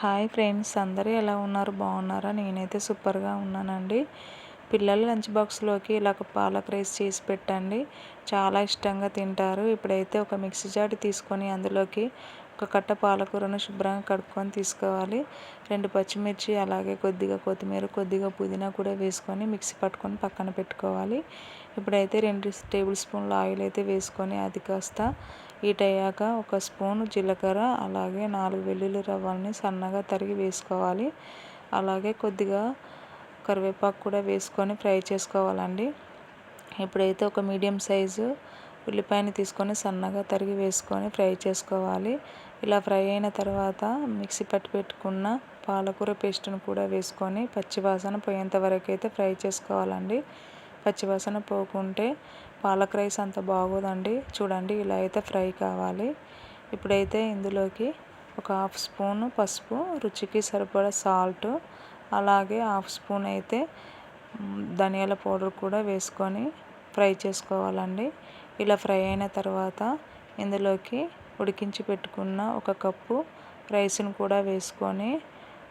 Hi friends అందరూ ఎలా ఉన్నారు? బాగున్నారా? నేనైతే సూపర్గా ఉన్నానండి. పిల్లలు లంచ్ బాక్స్లోకి ఇలా పాలక్ రైస్ చేసి పెట్టండి. చాలా ఇష్టంగా తింటారు. ఇప్పుడైతే ఒక మిక్సీ జాడి తీసుకొని అందులోకి ఒక కట్ట పాలకూరను శుభ్రంగా కడుక్కొని తీసుకోవాలి. రెండు పచ్చిమిర్చి అలాగే కొద్దిగా కొత్తిమీర కొద్దిగా పుదీనా కూడా వేసుకొని మిక్సీ పట్టుకొని పక్కన పెట్టుకోవాలి. ఇప్పుడైతే రెండు టేబుల్ స్పూన్ల ఆయిల్ అయితే వేసుకొని అది కాస్త హీట్ అయ్యాక ఒక స్పూన్ జీలకర్ర అలాగే నాలుగు వెల్లుల్లి రవ్వల్ని సన్నగా తరిగి వేసుకోవాలి. అలాగే కొద్దిగా కరివేపాకు కూడా వేసుకొని ఫ్రై చేసుకోవాలండి. ఇప్పుడైతే ఒక మీడియం సైజు ఉల్లిపాయని తీసుకొని సన్నగా తరిగి వేసుకొని ఫ్రై చేసుకోవాలి. ఇలా ఫ్రై అయిన తర్వాత మిక్సీ పట్టి పెట్టుకున్న పాలకూర పేస్ట్ను కూడా వేసుకొని పచ్చివాసన పోయేంత వరకు అయితే ఫ్రై చేసుకోవాలండి. పచ్చివాసన పోకుంటే పాలక్ రైస్ అంత బాగోదండి. చూడండి ఇలా అయితే ఫ్రై కావాలి. ఇప్పుడైతే ఇందులోకి ఒక హాఫ్ స్పూన్ పసుపు రుచికి సరిపడా సాల్ట్ అలాగే హాఫ్ స్పూన్ అయితే ధనియాల పౌడర్ కూడా వేసుకొని ఫ్రై చేసుకోవాలండి. ఇలా ఫ్రై అయిన తర్వాత ఇందులోకి ఉడికించి పెట్టుకున్న ఒక కప్పు రైస్ని కూడా వేసుకొని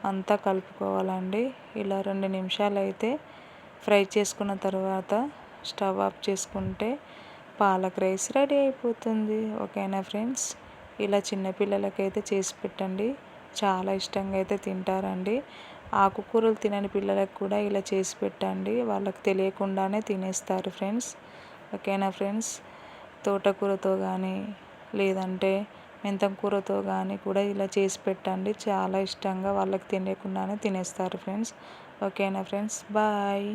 అంతా కలుపుకోవాలండి. ఇలా రెండు నిమిషాలు అయితే ఫ్రై చేసుకున్న తర్వాత స్టవ్ ఆఫ్ చేసుకుంటే పాలక్ రైస్ రెడీ అయిపోతుంది. ఓకేనా ఫ్రెండ్స్? ఇలా చిన్నపిల్లలకైతే చేసి పెట్టండి. చాలా ఇష్టంగా అయితే తింటారండి. ఆకుకూరలు తినని పిల్లలకు కూడా ఇలా చేసి పెట్టండి. వాళ్ళకి తెలియకుండానే తినేస్తారు ఫ్రెండ్స్. ఓకేనా ఫ్రెండ్స్? తోటకూరతో కానీ లేదంటే మెంతం కూరతో కానీ కూడా ఇలా చేసి పెట్టండి. చాలా ఇష్టంగా వాళ్ళకి తెలియకుండానే తినేస్తారు ఫ్రెండ్స్. ఓకేనా ఫ్రెండ్స్? బాయ్.